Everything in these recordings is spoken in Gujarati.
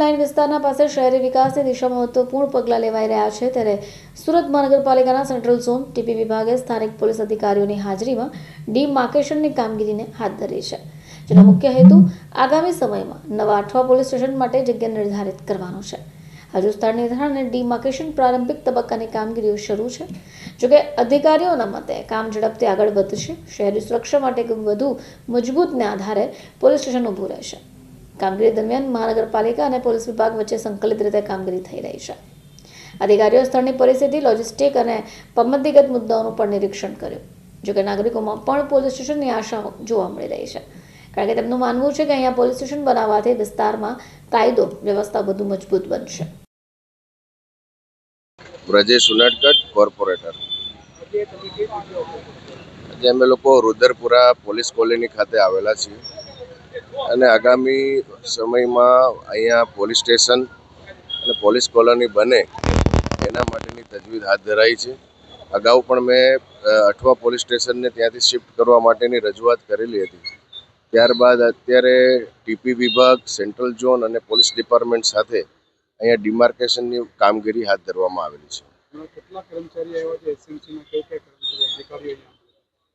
લાઇન વિસ્તારના પાસે શહેરી વિકાસની દિશામાં મહત્વપૂર્ણ પગલાં લેવાઈ રહ્યા છે. ત્યારે સુરત મહાનગરપાલિકાના સેન્ટ્રલ ઝોન ટીપી વિભાગે સ્થાનિક પોલીસ અધિકારીઓની હાજરીમાં ડીમાર્કેશનની કામગીરીને હાથ ધરી છે. જેનો મુખ્ય હેતુ આગામી સમયમાં નવા અઠવા પોલીસ સ્ટેશન માટે જગ્યા નિર્ધારિત કરવાનો છે. હજુ સ્થળ નિર્ધારણ અને ડીમાર્કેશન પ્રારંભિક તબક્કાની કામગીરીઓ શરૂ છે. જોકે અધિકારીઓના મતે કામ ઝડપથી આગળ વધશે. શહેરી સુરક્ષા માટે વધુ મજબૂતને આધારે પોલીસ સ્ટેશન ઊભું રહેશે. કામગીરી દરમિયાન મહાનગરપાલિકા અને પોલીસ વિભાગ વચ્ચે સંકલિત રીતે કામગીરી થઈ રહી છે. અધિકારીઓ સ્થળની પરિસ્થિતિ, લોજિસ્ટિક અને પમતીગત મુદ્દાઓનું પણ નિરીક્ષણ કર્યું. જોકે નાગરિકોમાં પણ પોલીસ સ્ટેશનની આશા જોવા મળી રહી છે. કારણ કે તેમનું માનવું છે કે અહીંયા પોલીસ સ્ટેશન બનાવવાથી વિસ્તારમાં કાયદો, વ્યવસ્થા વધુ મજબૂત બનશે. બ્રજેશ ઉનાડકટ કોર્પોરેટર. આજે અમે લોકો રુદ્રપુરા પોલીસ કોલોની ખાતે આવેલા છીએ. અને આગામી સમયમાં અહીંયા પોલીસ સ્ટેશન અને પોલીસ કોલોની બને એના માટેની તજવીજ હાથ ધરાઈ છે. અગાઉ પણ મેં અઠવા પોલીસ સ્ટેશનને ત્યાંથી શિફ્ટ કરવા માટેની રજૂઆત કરેલી હતી. ત્યારબાદ અત્યારે ટીપી વિભાગ, સેન્ટ્રલ ઝોન અને પોલીસ ડિપાર્ટમેન્ટ સાથે અહીંયા ડિમાર્કેશનની કામગીરી હાથ ધરવામાં આવેલી છે.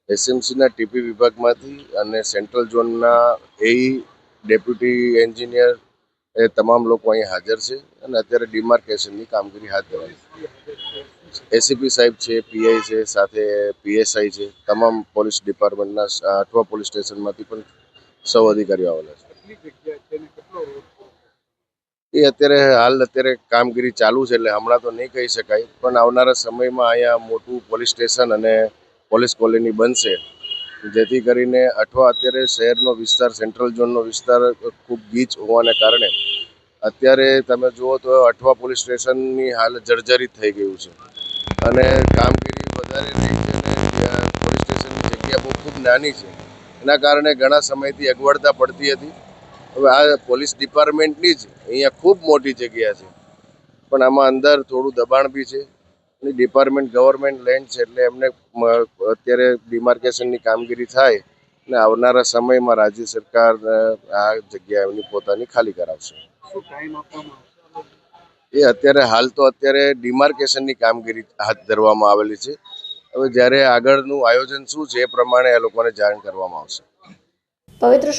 એસએમસીના ટીપી વિભાગમાંથી અને સેન્ટ્રલ ઝોનના એઈ ડેપ્યુટી એન્જિનિયર એ તમામ લોકો અહીં હાજર છે અને અત્યારે ડિમાર્કેશનની કામગીરી હાથ ધરાઈ એસીપી સાહેબ છે પીઆઈ છે, સાથે પીએસઆઈ છે, તમામ પોલીસ ડિપાર્ટમેન્ટના અઠવા પોલીસ સ્ટેશનમાંથી પણ સૌ અધિકારીઓ આવેલા છે. એ અત્યારે હાલ અત્યારે કામગીરી ચાલુ છે એટલે હમણાં તો નહીં કહી શકાય, પણ આવનારા સમયમાં અહીંયા મોટું પોલીસ સ્ટેશન અને પોલીસ કોલોની બનશે. જેથી કરીને અઠવા અત્યારે શહેરનો વિસ્તાર, સેન્ટ્રલ ઝોનનો વિસ્તાર ખૂબ ગીચ હોવાને કારણે અત્યારે તમે જુઓ તો અઠવા પોલીસ સ્ટેશનની હાલત જર્જરિત થઈ ગયું છે. અને કામગીરી વધારે થઈ છે અને પોલીસ સ્ટેશનની જગ્યા બહુ ખૂબ નાની છે. એના કારણે ઘણા સમયથી અગવડતા પડતી હતી. હવે આ પોલીસ ડિપાર્ટમેન્ટની જ અહીંયા ખૂબ મોટી જગ્યા છે. પણ આમાં અંદર થોડું દબાણ બી છે. ડિપાર્ટમેન્ટ ગવર્મેન્ટ લેન્ડ છે એટલે એમને અત્યારે ડિમાર્કેશનની કામગીરી થાય અને આવનારા સમયમાં રાજ્ય સરકાર આ જગ્યા એમની પોતાની ખાલી કરાવશે. એ અત્યારે હાલ તો અત્યારે ડિમાર્કેશનની કામગીરી હાથ ધરવામાં આવેલી છે. હવે જ્યારે આગળનું આયોજન શું છે એ પ્રમાણે એ લોકોને જાણ કરવામાં આવશે. પવિત્ર